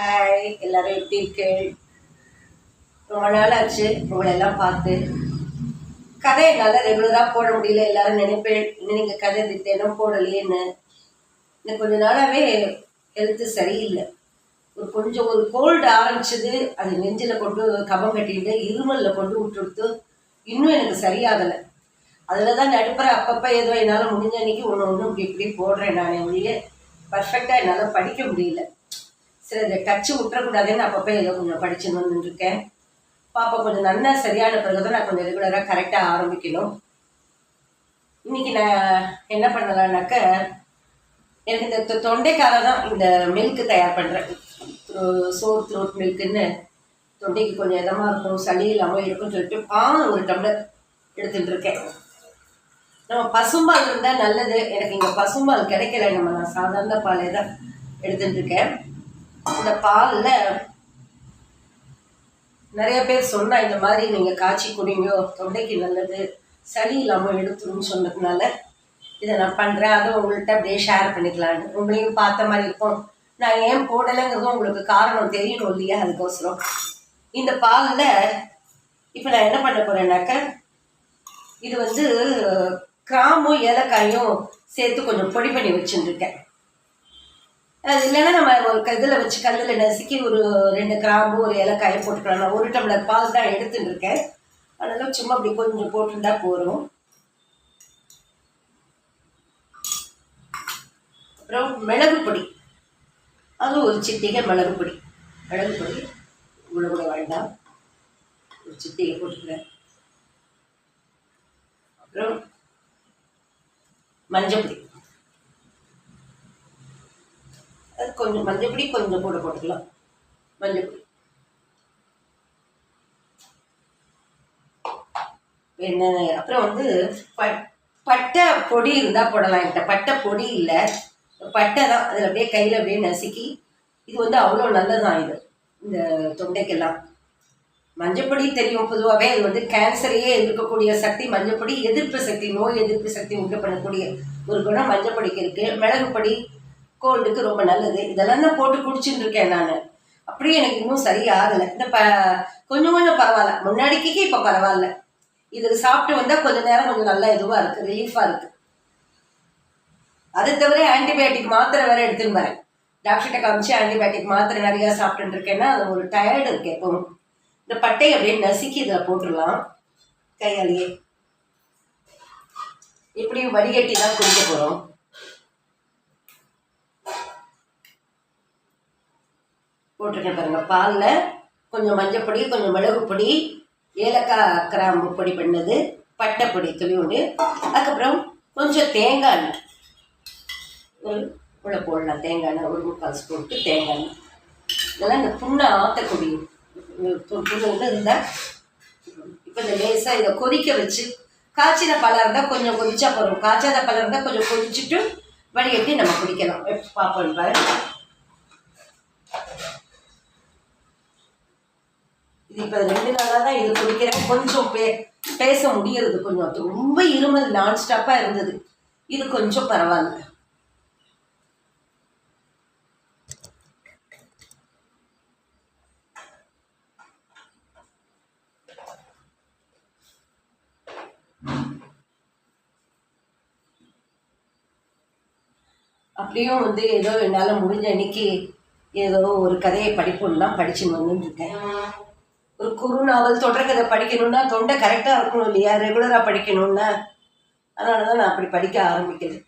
Hi எல்லாரும் எப்படி இருக்கீள் ரொம்ப நாள் ஆச்சு உங்களை எல்லாம் பார்த்து. கதை என்னால் ரெகுலராக போட முடியல. எல்லாரும் நினைப்பேன் இன்னும் நீங்கள் கதை திட்டம் போடலையேன்னு. எனக்கு கொஞ்ச நாளாகவே ஹெல்த்து சரியில்லை. ஒரு கொஞ்சம் ஒரு கோல்டு ஆரம்பிச்சது அது நெஞ்சில் கொண்டு கபம் கட்டிட்டு இருமலில் கொண்டு விட்டுடுத்து இன்னும் எனக்கு சரியாகலை. அதில் தான் நடுப்புற அப்பப்போ ஏதோ என்னால் முடிஞ்ச அன்னைக்கு ஒன்று ஒன்று இப்படி இப்படி போடுறேன் நான் ஒழிய பர்ஃபெக்டாக என்னால் படிக்க முடியல. சரி அதை டச்சு விட்டுறக்கூடாதுன்னு அப்பப்போ ஏதோ கொஞ்சம் படிச்சுன்னு வந்துட்டுருக்கேன். பாப்பா கொஞ்சம் நல்லா சரியான பிறகு தான் நான் கொஞ்சம் ரெகுலராக கரெக்டாக ஆரம்பிக்கணும். இன்னைக்கு நான் என்ன பண்ணலான்னாக்க எனக்கு இந்த தொண்டைக்காக தான் இந்த மில்க் தயார் பண்ணுறேன் சோர் த்ரோட் மில்க்குன்னு தொண்டைக்கு கொஞ்சம் இதமாக இருக்கும் சளி இல்லாமல் இருக்கும்னு சொல்லிட்டு பால் ஒரு டம்ளர் எடுத்துகிட்டு இருக்கேன் நம்ம பசும்பால் இருந்தால் நல்லது. எனக்கு இங்கே பசும்பால் கிடைக்கல. நம்ம நான் சாதாரண பாலே தான் எடுத்துகிட்டு இருக்கேன் இந்த பாலில் நிறைய பேர் சொன்னால் இந்த மாதிரி நீங்கள் காய்ச்சி குடிங்கோ தொண்டைக்கு நல்லது சளி இல்லாமல் எடுத்துருன்னு சொன்னதுனால இதை நான் பண்ணுறேன் அதை உங்கள்கிட்ட அப்படியே ஷேர் பண்ணிக்கலான்னு உங்களையும் பார்த்த மாதிரி இருக்கும். நான் ஏன் போடலைங்கிறதும் உங்களுக்கு காரணம் தெரியணும் இல்லையா? அதுக்கோசரம். இந்த பாலில் இப்போ நான் என்ன பண்ண போகிறேன்னாக்க இது வந்து கிராமும் ஏலக்காயும் சேர்த்து கொஞ்சம் பொடி பண்ணி வச்சுருக்கேன் அது இல்லைன்னா நம்ம ஒரு இதில் வச்சு கல்லில் நசுக்கி ஒரு ரெண்டு கிராம்பு ஒரு இலக்காய போட்டுக்கலாம் நான் ஒரு டம்ளர் பால் தான் எடுத்துட்டு இருக்கேன் அதனால சும்மா அப்படி கொஞ்சம் போட்டுருந்தா போதும். அப்புறம் மிளகு பொடி. அது ஒரு சிட்டிகை மிளகு பொடி. மிளகு பொடி இவ்வளோ கூட வேண்டாம். ஒரு சிட்டிகை போட்டுக்கிறேன். அப்புறம் மஞ்சள் பொடி. அது கொஞ்சம் மஞ்சப்பொடி கொஞ்சம் கூட போட்டுக்கலாம். மஞ்சப்பொடி. என்ன அப்புறம் வந்து பட் பட்டை பொடி இருந்தால் போடலாம் என்கிட்ட. பட்டை பொடி இல்லை. பட்டை தான். அதில் அப்படியே கையில் அப்படியே நசுக்கி இது வந்து அவ்வளோ நல்லதான் இது. இந்த தொண்டைக்கெல்லாம். மஞ்சப்பொடி தெரியும் பொதுவாகவே இது வந்து கேன்சரையே எதிர்க்கக்கூடிய சக்தி மஞ்சப்பொடி. எதிர்ப்பு சக்தி நோய் எதிர்ப்பு சக்தி உண்டு பண்ணக்கூடிய ஒரு குணம் மஞ்சப்பொடிக்கு இருக்குது மிளகு பொடி கோல்டுக்கு ரொம்ப நல்லது. இதெல்லாம் தான் போட்டு குடிச்சுட்டு இருக்கேன் நான். அப்படியே எனக்கு இன்னும் சரியாகலை. இந்த ப கொஞ்சம் கொஞ்சம் பரவாயில்ல. முன்னாடிக்கு இப்போ பரவாயில்ல. இது சாப்பிட்டு வந்தால் கொஞ்சம் நேரம் கொஞ்சம் நல்லா இதுவாக இருக்குது ரிலீஃபாக இருக்குது அதை தவிர ஆன்டிபயோட்டிக் மாத்திரை வேற எடுத்துன்னு வரேன். டாக்டர்கிட்ட காமிச்சு ஆன்டிபயோட்டிக் மாத்திரை நிறையா சாப்பிட்டுட்டு இருக்கேன்னா அது ஒரு டயர்டு இருக்கு எப்பவும். இந்த பட்டையை அப்படியே நசுக்கி இதில் போட்டுடலாம். கையாலேயே. இப்படியும் வடிகட்டி தான் குடிக்க போகிறோம் போட்டிருக்கேன் பாருங்க. பாலில் கொஞ்சம் மஞ்சள் பொடி கொஞ்சம் மிளகு பொடி ஏலக்காய் கிராம்பு பொடி பண்ணது பட்டை பொடி துளியோண்டு அதுக்கப்புறம் கொஞ்சம் தேங்காய் எண்ணெய். ஒரு உள்ள போடலாம். தேங்காய் எண்ணெய் ஒரு முக்கால் ஸ்பூனுக்கு தேங்காய் எண்ணெய். இதெல்லாம் இந்த புண்ணை ஆற்றக்கூடிய புண்ணு இருந்தால் இப்போ இந்த லேசாக இதை கொதிக்க வச்சு காய்ச்சின பழம் இருந்தால் கொஞ்சம் கொதிச்சா போகிறோம் காய்ச்சாத பழம் இருந்தால் கொஞ்சம் கொதிச்சுட்டு வடிகட்டி நம்ம குடிக்கலாம். எப்படி பார்ப்போம் இது இப்போ ரெண்டு நாளாக தான் இது குடிக்கிறேன். கொஞ்சம் பே பேச முடியறது கொஞ்சம். ரொம்ப இருமல் நான் ஸ்டாப்பாக இருந்தது. இது கொஞ்சம் பரவாயில்ல. அப்படியும் வந்து ஏதோ என்னால் முடிஞ்ச அன்னைக்கு ஏதோ ஒரு கதையை படிப்போம்னா படிச்சுன்னு வந்துட்டு இருக்கேன். ஒரு குறு நாவல் தொடர்கதை படிக்கணும்னா தொண்டை கரெக்டாக இருக்கணும் இல்லையா? ரெகுலராக படிக்கணும்னா. அதனால தான் நான் அப்படி படிக்க ஆரம்பிக்கிறது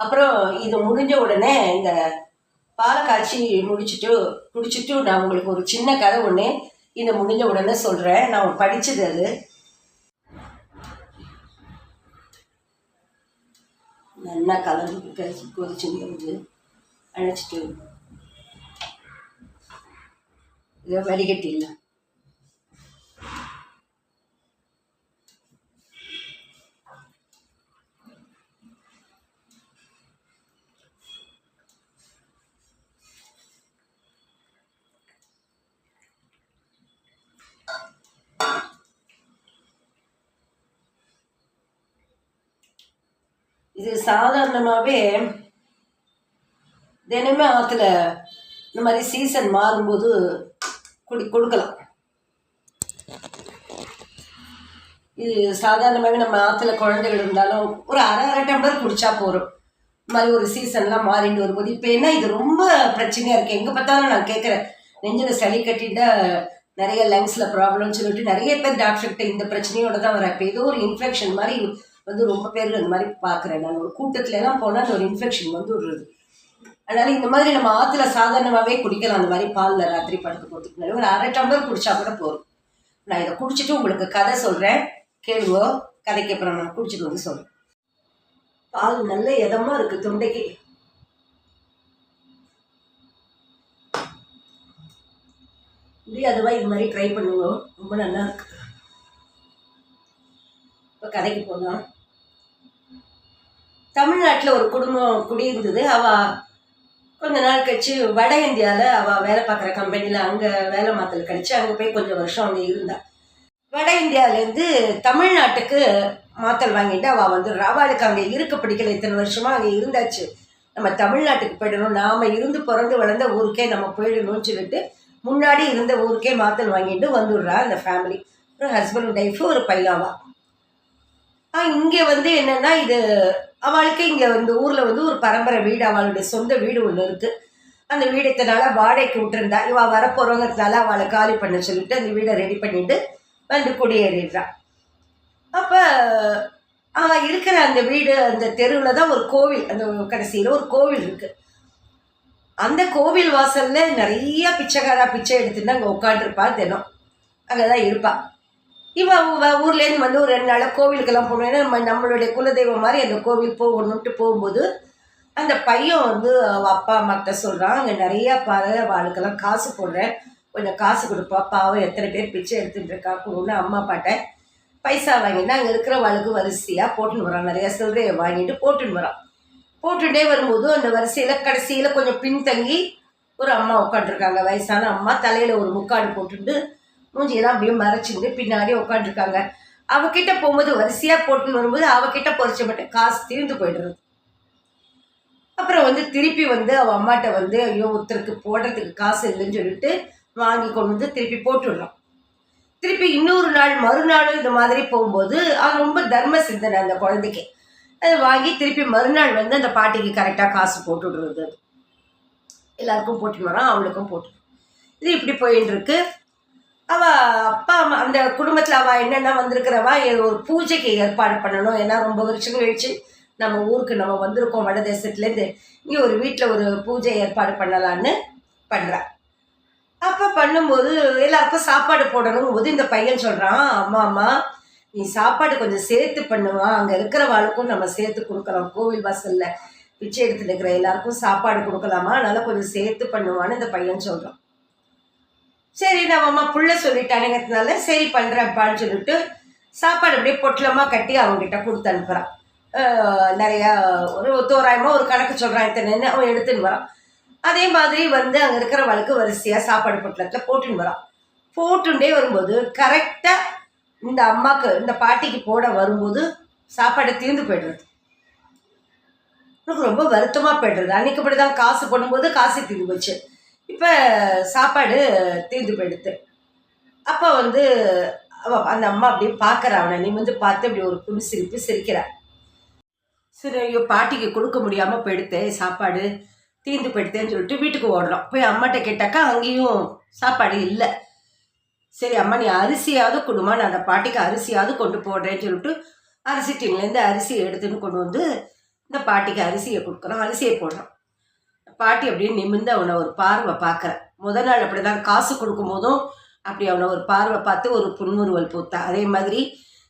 அப்புறம் இது முடிஞ்ச உடனே இந்த பாலை காய்ச்சி முடிச்சுட்டு நான் உங்களுக்கு ஒரு சின்ன கதை ஒன்று இதை முடிஞ்ச உடனே சொல்கிறேன் நான் படித்தது அது. நல்லா கலந்து கழிச்சு கொதிச்சுங்கிறது அழைச்சிட்டு இதை வடிகட்டிடலாம். இது சாதாரணமாகவே தினமே ஆற்றுல இந்த மாதிரி சீசன் மாறும்போது கொடு கொடுக்கலாம். இது சாதாரணமாகவே நம்ம ஆற்றுல குழந்தைகள் இருந்தாலும் ஒரு அரை அரை டம்ளர் குடித்தா போதும். மாதிரி ஒரு சீசன்லாம் மாறிட்டு வரும்போது இப்போ என்ன இது ரொம்ப பிரச்சனையாக இருக்குது எங்கே பார்த்தாலும் நான் கேட்குறேன் நெஞ்சில் சளி கட்டிட்டா நிறைய லங்ஸில் ப்ராப்ளம்னு சொல்லிட்டு நிறைய பேர் டாக்டர்கிட்ட இந்த பிரச்சனையோட தான் வரேன் இப்போ ஏதோ ஒரு இன்ஃபெக்ஷன் மாதிரி வந்து ரொம்ப பேர் அந்த மாதிரி பார்க்குறேன். நான் ஒரு கூட்டத்துலலாம் போனால் அந்த ஒரு இன்ஃபெக்ஷன் வந்து விடுறது அதனால இந்த மாதிரி நம்ம ஆற்றுல சாதாரணமாகவே குடிக்கலாம். அந்த மாதிரி பாலில் ராத்திரி படுத்து போகிறதுக்கு முன்னாடி ஒரு அரை டம்ளர் குடிச்சா கூட போதும். நான் இதை குடிச்சிட்டு உங்களுக்கு கதை சொல்கிறேன் கேளுங்கோ. கதைக்கு அப்புறம் நான் குடிச்சிட்டு வந்து சொல்கிறேன் பால் நல்ல இதமாக இருக்குது தொண்டைக்கு. முடியாதவா இது மாதிரி ட்ரை பண்ணுங்க. ரொம்ப நல்லா இருக்கு. இப்போ கதைக்கு போகலாம் தமிழ்நாட்டில் ஒரு குடும்பம் குடியிருந்தது. அவள் கொஞ்ச நாள் கழிச்சு வட இந்தியாவில் அவள் வேலை பார்க்குற கம்பெனியில் அங்கே வேலை மாத்தல் கழிச்சு அங்கே போய் கொஞ்சம் வருஷம் அங்கே இருந்தா. வட இந்தியாவிலேருந்து தமிழ்நாட்டுக்கு மாத்தல் வாங்கிட்டு அவள் வந்துடுறா அவளுக்கு அங்கே இருக்க பிடிக்கல. இத்தனை வருஷமாக அங்கே இருந்தாச்சு. நம்ம தமிழ்நாட்டுக்கு போயிடணும். நாம் இருந்து பிறந்து வளர்ந்த ஊருக்கே நம்ம போயிடணும்னு சொல்லிட்டு முன்னாடி இருந்த ஊருக்கே மாத்தல் வாங்கிட்டு வந்துடுறா அந்த ஃபேமிலி ஒரு ஹஸ்பண்ட் ஒய்ஃபு ஒரு பையாவா இங்கே வந்து என்னென்னா இது அவளுக்கு இங்கே இந்த ஊரில் வந்து ஒரு பரம்பரை வீடு அவளுடைய சொந்த வீடு ஒன்று இருக்குது அந்த வீடு இத்தனால வாடகைக்கு விட்டுருந்தா இவள் வரப்போகிறவங்கிறதுனால அவளை காலி பண்ண சொல்லிட்டு அந்த வீடை ரெடி பண்ணிட்டு வந்து குடியேறிடுறான் அப்போ அவள் இருக்கிற அந்த வீடு அந்த தெருவில் தான் ஒரு கோவில் அந்த கடைசியில் ஒரு கோவில் இருக்குது அந்த கோவில் வாசலில் நிறைய பிச்சைக்காரா பிச்சை எடுத்துட்டு அங்கே உட்காந்துருப்பா தினம். அங்கே தான் இருப்பாள் இவன் ஊர்லேருந்து வந்து ஒரு ரெண்டு நாளாக கோவிலுக்கெல்லாம் போனோன்னா நம்ம நம்மளுடைய குலதெய்வம் மாதிரி அந்த கோவில் போகணும்ட்டு போகும்போது அந்த பையன் வந்து அவள் அப்பா அம்மாக்கிட்ட சொல்கிறான் அங்கே நிறையா பாரு அவளுக்கெல்லாம் காசு போடுறேன். கொஞ்சம் காசு கொடுப்பா. பாவம் எத்தனை பேர் பிச்சை எடுத்துகிட்டு இருக்கா கொடுன்னு அம்மா பாட்டை பைசா வாங்கினா அங்கே இருக்கிற வரிசையாக போட்டுன்னு வரான். நிறையா சில்லறையை வாங்கிட்டு போட்டுன்னு வரான். போட்டுட்டே வரும்போது அந்த வரிசையில் கடைசியில் கொஞ்சம் பின்தங்கி ஒரு அம்மா உட்காந்துருக்காங்க வயசான அம்மா தலையில் ஒரு முக்காடு போட்டுட்டு மூஞ்சியெல்லாம் அப்படியே மறைச்சிட்டு பின்னாடி உட்காந்துருக்காங்க அவகிட்ட போகும்போது வரிசையாக போட்டுன்னு வரும்போது அவகிட்ட பொறிச்ச மட்டும் காசு தீர்ந்து போயிடுறது. அப்புறம் வந்து திருப்பி வந்து அவள் அம்மாட்ட வந்து ஐயோ ஒருத்தருக்கு போடுறதுக்கு காசு இல்லைன்னு சொல்லிட்டு வாங்கி கொண்டு வந்து திருப்பி போட்டுடுறான். திருப்பி இன்னொரு நாள் மறுநாள் இந்த மாதிரி போகும்போது அது ரொம்ப தர்ம சிந்தனை அந்த குழந்தைக்கு. அதை வாங்கி திருப்பி மறுநாள் வந்து அந்த பாட்டிக்கு கரெக்டாக காசு போட்டு விடுறது எல்லாருக்கும் போட்டு வரான் அவளுக்கும் போட்டு. இது இப்படி போயின்னு இருக்கு. அவள் அப்பா அம்மா அந்த குடும்பத்தில் அவள் என்னென்ன வந்திருக்கிறவா ஒரு பூஜைக்கு ஏற்பாடு பண்ணணும். ஏன்னா ரொம்ப வருஷம் கழிச்சு நம்ம ஊருக்கு நம்ம வந்திருக்கோம் வட தேசத்துலேருந்து. இங்கே ஒரு வீட்டில் ஒரு பூஜை ஏற்பாடு பண்ணலான்னு பண்ணுறா அப்போ பண்ணும்போது எல்லாருக்கும் சாப்பாடு போடணும் போது இந்த பையன் சொல்கிறான் அம்மா அம்மா நீ சாப்பாடு கொஞ்சம் சேர்த்து பண்ணுவா அங்கே இருக்கிற வாழ்க்கும் நம்ம சேர்த்து கொடுக்கலாம் கோவில் வாசலில் பிச்சை எடுத்துட்டு இருக்கிற எல்லாருக்கும் சாப்பாடு கொடுக்கலாமா? அதனால் கொஞ்சம் சேர்த்து பண்ணுவான்னு இந்த பையன் சொல்கிறான் சரி நம்ம அம்மா புள்ள சொல்லிட்டானுங்கிறதுனால சரி பண்ணுறப்பான்னு சொல்லிட்டு சாப்பாடு அப்படியே பொட்டலமாக கட்டி அவங்ககிட்ட கொடுத்து அனுப்புகிறான் நிறையா ஒரு தோராயமாக ஒரு கணக்கு சொல்கிறான் இத்தனை அவன் எடுத்துன்னு வரான். அதே மாதிரி வந்து அங்கே இருக்கிற வழக்கு வரிசையாக சாப்பாடு பொட்டலத்தில் போட்டுன்னு வரான். போட்டுண்டே வரும்போது கரெக்டாக இந்த அம்மாவுக்கு இந்த பாட்டிக்கு போட வரும்போது சாப்பாடு தீர்ந்து போய்டுறது. எனக்கு ரொம்ப வருத்தமாக போய்டுறது. அன்றைக்கு தான் காசு போடும்போது காசு தீர்ந்து போச்சு. இப்போ சாப்பாடு தீர்ந்து போயிடுத்து அப்போ வந்து அவ அந்த அம்மா அப்படியே பார்க்குறா அவனை. நீ வந்து பார்த்து அப்படி ஒரு புது சிரிப்பு சிரிக்கிறா. சரி ஐயோ பாட்டிக்கு கொடுக்க முடியாமல் போயிடுத்து சாப்பாடு தீர்ந்து போயிடுத்தேன்னு சொல்லிட்டு வீட்டுக்கு ஓடுறோம். போய் அம்மாட்ட கேட்டாக்கா அங்கேயும் சாப்பாடு இல்லை. சரி அம்மா நீ அரிசியாவது கொடுமா நான் அந்த பாட்டிக்கு அரிசியாவது கொண்டு போடுறேன்னு சொல்லிட்டு அரிசி டின்லேருந்து அரிசியை எடுத்துன்னு கொண்டு வந்து இந்த பாட்டிக்கு அரிசியை கொடுக்குறோம். அரிசியை போடுறோம். பாட்டி அப்படியே நிமிர்ந்து அவனை ஒரு பார்வை பார்க்குறேன் முத நாள் அப்படி தான் காசு கொடுக்கும் போதும் அப்படி அவனை ஒரு பார்வை பார்த்து ஒரு புன்முறுவல் பூத்தா. அதே மாதிரி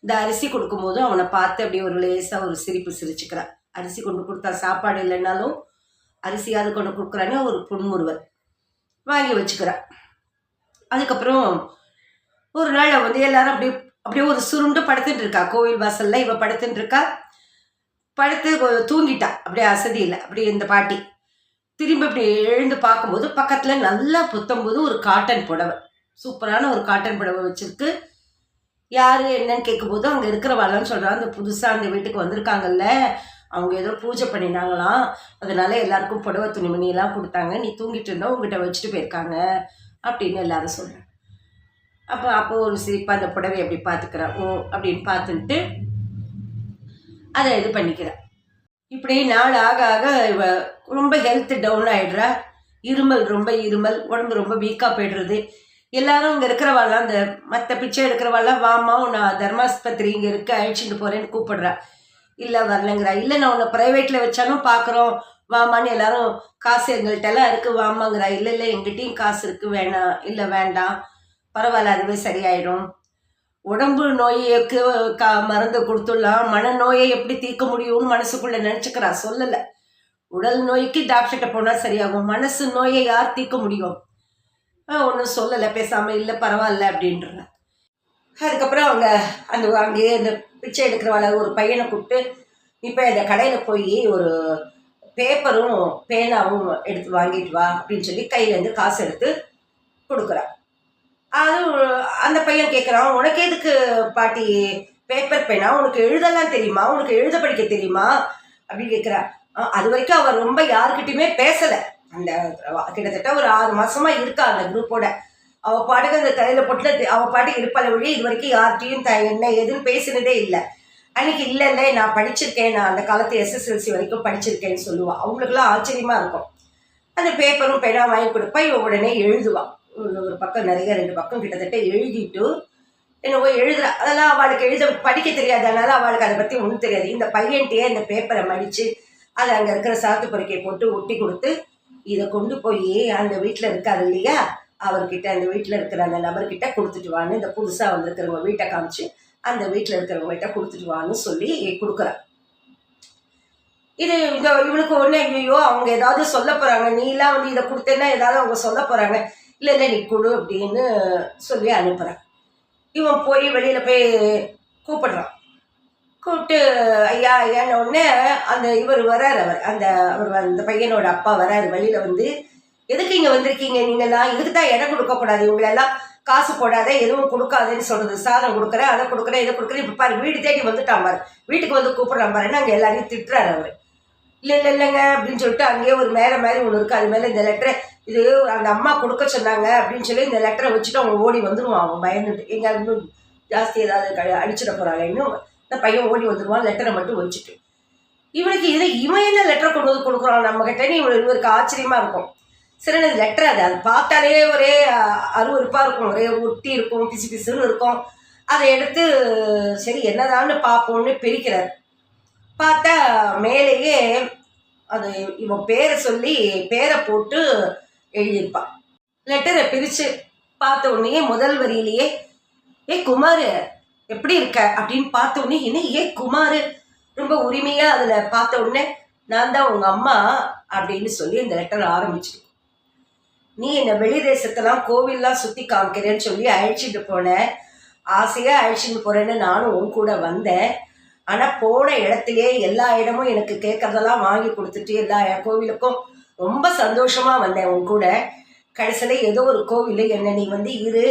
இந்த அரிசி கொடுக்கும் போதும் அவனை பார்த்து அப்படியே ஒரு லேசாக ஒரு சிரிப்பு சிரிச்சுக்கிறான் அரிசி கொண்டு கொடுத்தா சாப்பாடு இல்லைன்னாலும் அரிசியாவது கொண்டு கொடுக்குறான்னு ஒரு புன்முறுவல் வாங்கி வச்சுக்கிறான் அதுக்கப்புறம் ஒரு நாள் வந்து எல்லாரும் அப்படியே அப்படியே ஒரு சுருண்டு படுத்துட்டு இருக்கா. கோவில் வாசல்ல இவ படுத்துட்டு இருக்கா. படுத்து தூங்கிட்டா. அப்படியே அசதியில் அப்படியே இந்த பாட்டி. திரும்பி இப்படி எழுந்து பார்க்கும்போது பக்கத்தில் நல்லா புத்தம்போது ஒரு காட்டன் புடவை. சூப்பரான ஒரு காட்டன் புடவை வச்சிருக்கு. யார் என்னன்னு கேட்கும்போது அங்கே இருக்கிற சொல்கிறாங்க சொல்கிறான் அந்த புதுசாக அந்த வீட்டுக்கு வந்திருக்காங்கல்ல அவங்க ஏதோ பூஜை பண்ணினாங்களாம். அதனால எல்லாருக்கும் புடவை துணிமணியெல்லாம் கொடுத்தாங்க. நீ தூங்கிட்டு இருந்தா உங்ககிட்ட வச்சுட்டு போயிருக்காங்க அப்படின்னு எல்லாரும் சொல்கிறாங்க அப்போ அப்போ ஒரு சிரிப்பாக அந்த புடவை எப்படி பார்த்துக்கிறேன் ஓ அப்படின்னு பார்த்துட்டு அதை இது பண்ணிக்கிறேன். இப்படி நாள் ஆக ஆக இவ ரொம்ப ஹெல்த் டவுன் ஆயிடுறா. இருமல் ரொம்ப இருமல் உடம்பு ரொம்ப வீக்காக போயிடுறது. எல்லாரும் இங்கே இருக்கிறவாள்லாம் அந்த மற்ற பிச்சை எடுக்கிறவாள்லாம் வாமா நான் தர்மாஸ்பத்திரி இங்கே இருக்க அழிச்சிட்டு போகிறேன்னு கூப்பிடுறா. இல்லை வரலங்கிறா. இல்லை நான் உன்னை ப்ரைவேட்டில் வச்சாலும் பார்க்குறோம் வாமான்னு எல்லாரும் காசு எங்கள்கிட்ட எல்லாம் இருக்குது வாமாங்கிறா இல்லை இல்லை எங்கிட்டையும் காசு இருக்குது வேணாம் இல்லை வேண்டாம். பரவாயில்ல அதுவே சரியாயிடும். உடம்பு நோய்க்கு கா மருந்து கொடுத்துடலாம். மனநோயை எப்படி தீர்க்க முடியும்னு மனசுக்குள்ள நினச்சிக்கிறா. சொல்லலை. உடல் நோய்க்கு டாக்டர்கிட்ட போனால் சரியாகும். மனசு நோயை யார் தீர்க்க முடியும்? ஒன்றும் சொல்லலை. பேசாமல் இல்லை பரவாயில்ல அப்படின்ற. அதுக்கப்புறம் அவங்க அந்த அங்கேயே அந்த பிச்சை எடுக்கிறவாள ஒரு பையனை கூப்பிட்டு இப்போ இந்த கடையில் போய் ஒரு பேப்பரும் பேனாவும் எடுத்து வாங்கிட்டு வா அப்படின்னு சொல்லி கையிலேருந்து காசு எடுத்து கொடுக்குறா. அது அந்த பையன் கேட்குறான் உனக்கு எதுக்கு பாட்டி பேப்பர் பேனா உனக்கு எழுதலாம் தெரியுமா? உனக்கு எழுத படிக்க தெரியுமா? அப்படின்னு கேட்குறா அது வரைக்கும் அவர் ரொம்ப யாருக்கிட்டையுமே பேசலை. அந்த கிட்டத்தட்ட ஒரு ஆறு மாசமா இருக்கா அந்த குரூப்போட அவ பாட்டுக்கு அந்த தலையில போட்டுல அவ பாட்டுக்கு இருப்பாள வழி இது வரைக்கும் யார்கிட்டையும் த என்ன எதுன்னு பேசினதே இல்லை. அன்னைக்கு இல்லை இல்லை நான் படிச்சிருக்கேன். நான் அந்த காலத்து எஸ்எஸ்எல்சி வரைக்கும் படிச்சிருக்கேன்னு சொல்லுவாள் அவங்களுக்குலாம் ஆச்சரியமா இருக்கும். அந்த பேப்பரும் பேனா வாங்கி கொடுப்பா. இவ உடனே எழுதுவாள் ஒரு பக்கம் நிறைய ரெண்டு பக்கம் கிட்டத்தட்ட எழுதிட்டு என்னவோ எழுதுற. அதெல்லாம் அவளுக்கு எழுத படிக்க தெரியாதனால அவளுக்கு அதை பற்றி ஒன்றும் தெரியாது. இந்த பையன்கிட்டயே இந்த பேப்பரை மடித்து அதை அங்கே இருக்கிற சாத்து பொறிக்கை போட்டு ஒட்டி கொடுத்து இதை கொண்டு போய் அந்த வீட்டில் இருக்காரு இல்லையா? அவர்கிட்ட அந்த வீட்டில் இருக்கிற அந்த நபர்கிட்ட கொடுத்துட்டு வான்னு இந்த புதுசாக வந்திருக்கிறவங்க வீட்டை காமிச்சு அந்த வீட்டில் இருக்கிறவங்க கிட்ட கொடுத்துட்டு வான்னு சொல்லி கொடுக்குறான் இது இந்த இவனுக்கு ஒன்று ஐயோ அவங்க ஏதாவது சொல்ல போகிறாங்க நீலாம் வந்து இதை கொடுத்தேன்னா ஏதாவது அவங்க சொல்ல போகிறாங்க இல்லை இல்லை நீ கொடு அப்படின்னு சொல்லி அனுப்புகிறான் இவன் போய் வெளியில் போய் கூப்பிடுறான். கூப்பிட்டு ஐயா ஐயான்னு உடனே அந்த இவர் வரார் அவர் அந்த அவர் அந்த பையனோட அப்பா வராரு வெளியில் வந்து. எதுக்கு இங்கே வந்திருக்கீங்க? நீங்கள்லாம் இதுக்கு தான் இடம் கொடுக்கக்கூடாது. இவங்களெல்லாம் காசு போடாத எதுவும் கொடுக்காதுன்னு சொல்கிறது சாதம் கொடுக்குறேன் அதை கொடுக்குறேன் இதை கொடுக்குறேன். இப்போ பாரு வீடு தேடி வந்துட்டான் பாரு. வீட்டுக்கு வந்து கூப்பிட்றான் பாருன்னு அங்கே எல்லாரையும் திட்டுறாரு அவர். இல்லை இல்லை இல்லைங்க அப்படின்னு சொல்லிட்டு அங்கேயே ஒரு மேலே மாதிரி ஒன்று இருக்குது அது மேலே இந்த லெட்டரை இது அந்த அம்மா கொடுக்க சொன்னாங்க அப்படின்னு சொல்லி இந்த லெட்டரை வச்சுட்டு அவங்க ஓடி வந்துடுவான் அவன் பயந்துட்டு. எங்கே இன்னும் ஜாஸ்தி ஏதாவது க அடிச்சிட போகிறாங்க இன்னும் இந்த பையன் ஓடி வந்துடுவான் லெட்டரை மட்டும் வச்சுட்டு. இவனுக்கு இதில் இவன் என்ன லெட்டர் கொண்டு வந்து கொடுக்குறான்? நம்மக்கிட்டேன்னு இவன் இவருக்கு ஆச்சரியமாக இருக்கும். சரி அது லெட்டர் அது அது பார்த்தாலே ஒரே அருவறுப்பாக இருக்கும். ஒரே ஒட்டி இருக்கும் பிசு பிசுன்னு இருக்கும். அதை எடுத்து சரி என்னதான்னு பார்ப்போம்னு பிரிக்கிறார். பார்த்தா மேலேயே அது இவன் பேரை சொல்லி பேரை போட்டு எழுதியிருப்பான் லெட்டரை பிரித்து பார்த்த உடனே முதல் வரியிலேயே ஏ குமார் எப்படி இருக்க? அப்படின்னு பார்த்த உடனே என்ன ஏ குமார்? ரொம்ப உரிமையாக அதில் பார்த்த உடனே நான் தான் உங்கள் அம்மா அப்படின்னு சொல்லி இந்த லெட்டர் ஆரம்பிச்சிருக்கேன் நீ என்னை வெளி தேசத்தெல்லாம் கோவில்லாம் சுற்றி காமிக்கிறேன்னு சொல்லி அழைச்சிட்டு போனேன் ஆசையாக அழைச்சிட்டு போகிறேன்னு நானும் உன் கூட வந்தேன். ஆனால் போன இடத்துலயே எல்லா இடமும் எனக்கு கேட்கறதெல்லாம் வாங்கி கொடுத்துட்டு எல்லா கோவிலுக்கும் ரொம்ப சந்தோஷமாக வந்தேன் உன் கூட. கடைசியில் ஏதோ ஒரு கோவில் என்ன நீ வந்து இரு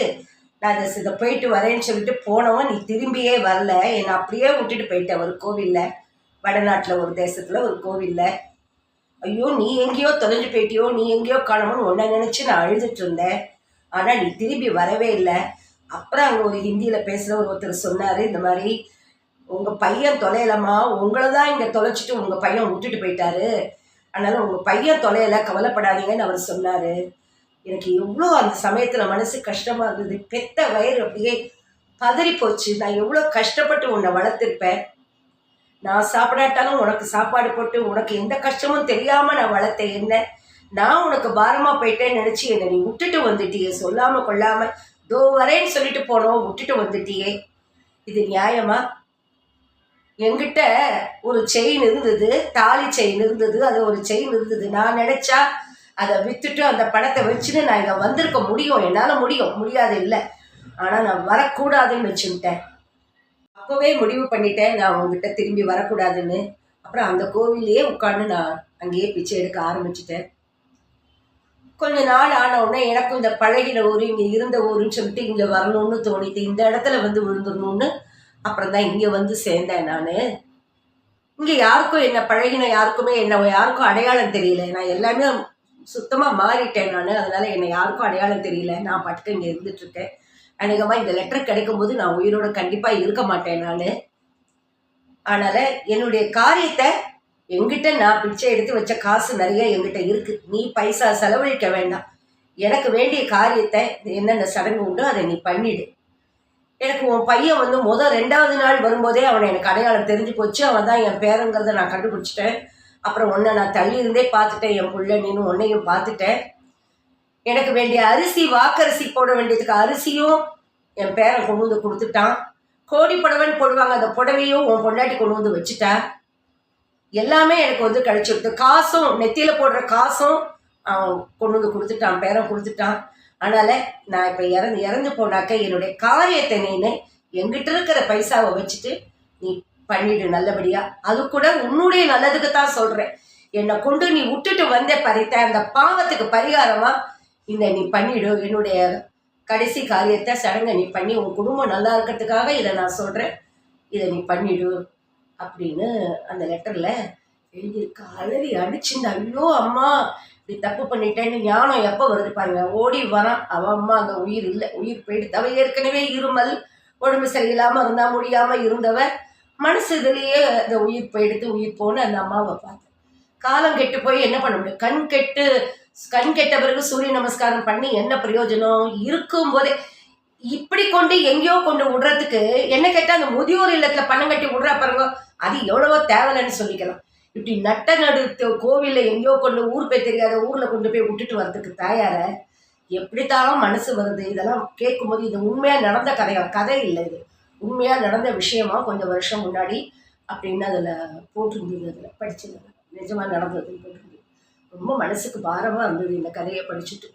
நான் இதை போயிட்டு வரேன்னு சொல்லிட்டு போனவன் நீ திரும்பியே வரல. என்னை அப்படியே விட்டுட்டு போயிட்டேன் ஒரு கோவிலில் வடநாட்டில் ஒரு தேசத்தில் ஒரு கோவிலில். ஐயோ நீ எங்கேயோ தொலைஞ்சு போயிட்டியோ நீ எங்கேயோ காணமோன்னு ஒன்றை நினச்சி நான் அழுதுட்டு இருந்தேன். ஆனால் நீ திரும்பி வரவே இல்லை. அப்புறம் அங்கே ஒரு ஹிந்தியில் பேசுகிற ஒருத்தர் சொன்னார் இந்த மாதிரி உங்கள் பையன் தொலையலம்மா. உங்களை தான் இங்கே தொலைச்சிட்டு உங்கள் பையன் விட்டுட்டு போயிட்டாரு. அதனால் உங்கள் பையன் தொலையலை கவலைப்படாதீங்கன்னு அவர் சொன்னார். எனக்கு எவ்வளோ அந்த சமயத்தில் மனசு கஷ்டமாக இருந்தது. பெத்த வயிறு அப்படியே பதறி போச்சு. நான் எவ்வளோ கஷ்டப்பட்டு உன்னை வளர்த்துருப்பேன். நான் சாப்பிடாட்டாலும் உனக்கு சாப்பாடு போட்டு உனக்கு எந்த கஷ்டமும் தெரியாமல் நான் வளர்த்தேன். என்ன? நான் உனக்கு பாரமாக போயிட்டேன்னு நினச்சி என்னை நீ விட்டுட்டு வந்துட்டியே. சொல்லாமல் கொள்ளாமல் தோ வரேன்னு சொல்லிட்டு போனோம். விட்டுட்டு வந்துட்டியே. இது நியாயமா? என்கிட்ட ஒரு செயின் இருந்தது தாலி செயின் இருந்தது அது ஒரு செயின் இருந்தது. நான் நினச்சா அதை விற்றுட்டு அந்த பணத்தை வச்சுன்னு நான் இங்கே வந்திருக்க முடியும். என்னால் முடியும். முடியாது இல்லை. ஆனால் நான் வரக்கூடாதுன்னு வச்சுக்கிட்டேன். அப்போவே முடிவு பண்ணிட்டேன். நான் உங்ககிட்ட திரும்பி வரக்கூடாதுன்னு. அப்புறம் அந்த கோவிலையே உட்காந்து நான் அங்கேயே பிச்சை எடுக்க ஆரம்பிச்சிட்டேன். கொஞ்ச நாள் ஆன உடனே எனக்கும் இந்த பழகின ஊர் இங்கே இருந்த ஊருன்னு சொல்லிட்டு இங்கே வரணும்னு தோணிட்டு இந்த இடத்துல வந்து விழுந்துடணும்னு அப்புறம் தான் இங்கே வந்து சேர்ந்தேன் நான். இங்கே யாருக்கும் என்ன பழகின யாருக்குமே என்ன யாருக்கும் அடையாளம் தெரியல. நான் எல்லாமே சுத்தமாக மாறிட்டேன் நான். அதனால என்னை யாருக்கும் அடையாளம் தெரியல. நான் பாட்டுக்கு இங்கே இருந்துட்டுருக்கேன். அநேகமாக இந்த லெட்டர் கிடைக்கும்போது நான் உயிரோட கண்டிப்பாக இருக்க மாட்டேன் நான். அதனால் என்னுடைய காரியத்தை எங்கிட்ட நான் பிச்சை எடுத்து வச்ச காசு நிறைய என்கிட்ட இருக்குது நீ பைசா செலவழிக்க வேண்டாம். எனக்கு வேண்டிய காரியத்தை என்னென்ன சடங்கு உண்டோ அதை நீ பண்ணிடு. எனக்கு உன் பையன் வந்து முதல் ரெண்டாவது நாள் வரும்போதே அவனை எனக்கு அடையாளம் தெரிஞ்சு போச்சு. அவன் தான் என் பேரங்கிறத நான் கண்டுபிடிச்சிட்டேன். அப்புறம் உன்னை நான் தள்ளி இருந்தே பார்த்துட்டேன். என் பிள்ளை நீனும் உன்னையும் பார்த்துட்டேன். எனக்கு வேண்டிய அரிசி வாக்கரிசி போட வேண்டியதுக்கு அரிசியும் என் பேரன் கொண்டு வந்து கொடுத்துட்டான். கோடி புடவைன்னு போடுவாங்க. அந்த புடவையும் உன் பொண்டாட்டி கொண்டு வந்து வச்சுட்டா. எல்லாமே எனக்கு வந்து கழிச்சுட்டு காசும் நெத்தியில் போடுற காசும் அவன் கொண்டு வந்து கொடுத்துட்டான். பேரன் கொடுத்துட்டான். அதனால நான் இப்போ இறந்து இறந்து போனாக்க என்னுடைய காரியத்தை நீனு எங்கிட்ட இருக்கிற பைசாவை வச்சுட்டு நீ பண்ணிடு நல்லபடியா. அது கூட உன்னுடைய நல்லதுக்கு தான் சொல்றேன். என்னை கொண்டு நீ விட்டுட்டு வந்தே பறித்த அந்த பாவத்துக்கு பரிகாரமா இந்த நீ பண்ணிடு. என்னுடைய கடைசி காரியத்தை சடங்கை நீ பண்ணி உன் குடும்பம் நல்லா இருக்கிறதுக்காக இதை நான் சொல்றேன். இதை நீ பண்ணிடு அப்படின்னு அந்த லெட்டர்ல எழுதியிருக்க. அலறி அடிச்சுன்னு ஐயோ அம்மா இப்படி தப்பு பண்ணிட்டேன்னு ஞானம் எப்போ வருது பாருங்க. ஓடி வரான் அவன் அம்மா அங்கே உயிர் இல்லை. உயிர் போயிடுது. அவன் ஏற்கனவே இருமல் உடம்பு சரியில்லாமல் இருந்தால் முடியாமல் இருந்தவ மனசு இதுலேயே அந்த உயிர் போயிடுத்து உயிர் போன அந்த அம்மாவை பார்த்தேன் காலம் கெட்டு போய் என்ன பண்ண முடியும்? கண் கெட்டு கண் கெட்ட பிறகு சூரிய நமஸ்காரம் பண்ணி என்ன பிரயோஜனம்? இருக்கும் போதே இப்படி கொண்டு எங்கேயோ கொண்டு விடுறதுக்கு என்ன கேட்டால் அந்த முதியோர் இல்லத்தில் பணம் கட்டி விடுறா பாருங்க. அது எவ்வளவோ தேவையில்லைன்னு சொல்லிக்கலாம். இப்படி நட்ட நடு எங்கேயோ கொண்டு ஊர் போய் தெரியாத ஊர்ல கொண்டு போய் விட்டுட்டு வர்றதுக்கு தாயார? எப்படித்தான் மனசு வருது? இதெல்லாம் கேட்கும்போது இது உண்மையா நடந்த கதையா? கதை இல்லை இது. உண்மையா நடந்த விஷயமா கொஞ்சம் வருஷம் முன்னாடி அப்படின்னு அதுல போட்டிருந்தது அதுல படிச்சிருந்தது. நிஜமா நடந்ததுன்னு போட்டிருந்தது. ரொம்ப மனசுக்கு பாரமா இருந்தது இந்த கதையை படிச்சுட்டு.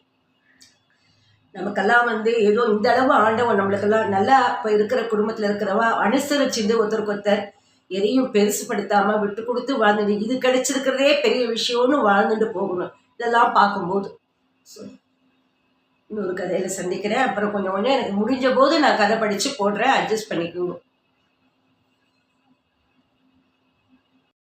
நமக்கெல்லாம் வந்து ஏதோ இந்த அளவு ஆண்டவன் நம்மளுக்கெல்லாம் நல்லா இப்போ இருக்கிற குடும்பத்தில் இருக்கிறவா அனுசரிச்சிருந்து ஒருத்தருக்கு ஒருத்தர் எதையும் பெருசுப்படுத்தாம விட்டு கொடுத்து வாழ்ந்துட்டு இது கிடைச்சிருக்கிறதே பெரிய விஷயம்னு வாழ்ந்துட்டு போகணும். இதெல்லாம் பார்க்கும்போது. இன்னொரு கதையில சந்திக்கிறேன். அப்புறம் கொஞ்சம் கொஞ்சம் எனக்கு முடிஞ்ச போது நான் கதை படித்து போடுறேன். அட்ஜஸ்ட் பண்ணிக்கோங்க.